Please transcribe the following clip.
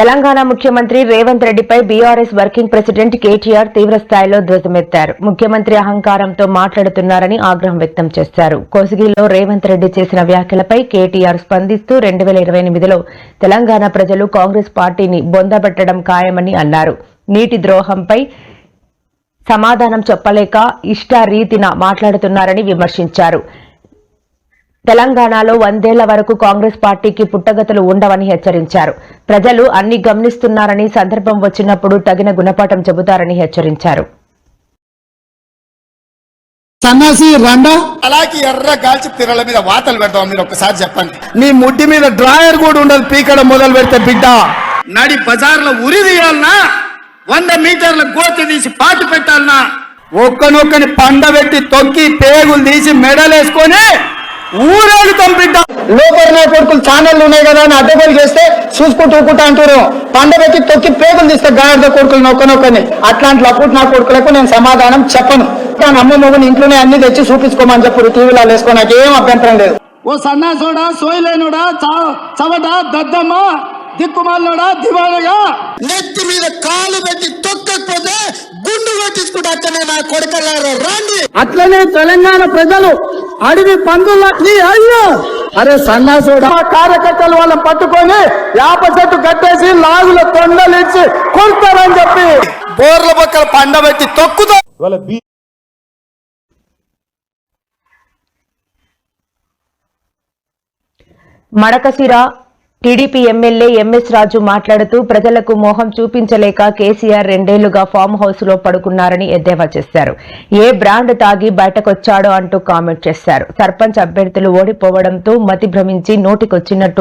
తెలంగాణ ముఖ్యమంత్రి రేవంత్ రెడ్డిపై BRS working president KTR తీవ్ర స్థాయిలో ధ్వజమెత్తారు. ముఖ్యమంత్రి అహంకారంతో మాట్లాడుతున్నారని ఆగ్రహం వ్యక్తం చేశారు కోసిగిలో రేవంత్ రెడ్డి చేసిన వ్యాఖ్యలపై కేటీఆర్ స్పందిస్తూ రెండు వేల ఇరవై ఎనిమిదిలో తెలంగాణ ప్రజలు కాంగ్రెస్ పార్టీని బొందబెట్టడం ఖాయమని అన్నారు. నీటి ద్రోహంపై సమాధానం చెప్పలేక ఇష్టారీతిన మాట్లాడుతున్నారని విమర్శించారు. తెలంగాణలో వందేళ్ళ వరకు కాంగ్రెస్ పార్టీకి పుట్టగతులు ఉండవని హెచ్చరించారు. ప్రజలు అన్ని గమనిస్తున్నారని సందర్భం వచ్చినప్పుడు తగిన గుణపాఠం చెబుతారని హెచ్చరించారు. సన్నాసి రండా. అలాగే ఎర్ర గాల్చి తిరల మీద వాతలు పెడతాం మీరు ఒక్కసారి చెప్పండి. నీ ముడ్డి మీద డ్రాయర్ కూడా ఉండదు పీకడం మొదలు పెడితే బిడ్డ. నడి బజార్లో ఉరి తీయాలనా వంద మీటర్ల గోతి తీసి పాతి పెట్టాలనా ఒక్కనొక్కని పండబెట్టి తొక్కి పేగులు తీసి మెడలేసుకొని ఊరేగుతాం బిడ్డ లోపల నా కొడుకులు ఛానళ్ళు ఉన్నాయి కదా అని అడ్డగోలు చేస్తే చూసుకుంటూ ఊకుంటా అంటారు పండబెట్టి తొక్కి పేగులు తీస్తే గాడిద కొడుకులు నొక్కనొక్కని అట్లాంటి అప్పుడు నా కొడుకులకు నేను సమాధానం చెప్పను. కానీ అమ్మ మొగుని ఇంట్లోనే అన్ని తెచ్చి చూపించుకోమని చెప్పు టీవీలో వేసుకో నాకు ఏం అభ్యంతరం లేదు. ఓ సన్నాసోడా సోయలేనుడా చవట దద్దమ్మ దిక్కుమాలోడా దివాలగా నెత్తి మీద కాలు పెట్టి తొక్కకపోతే రండి. అట్లనే తెలంగాణ ప్రజలు అడవి పందులని అయ్యో! అరే సన్నాసుడు! మా కార్యకర్తలు వాళ్ళని పట్టుకొని యాప చెట్టు కట్టేసి లాగుల తొండలు ఇచ్చి కొడతారని చెప్పి. బోర్ల పక్కల పండబెట్టి తొక్కుతా. Madakasira TDP MLA MS Raju మాట్లాడుతూ ప్రజలకు మోహం చూపించలేక కేసీఆర్ రెండేళ్ళుగా ఫామ్ హౌస్లో పడుకున్నారని ఎద్దేవా చేశారు. ఏ బ్రాండ్ తాగి బయటకొచ్చాడో అంటూ కామెంట్ చేశారు. సర్పంచ్ అభ్యర్థులు ఓడిపోవడంతో మతి భ్రమించి నోటికొచ్చినట్టు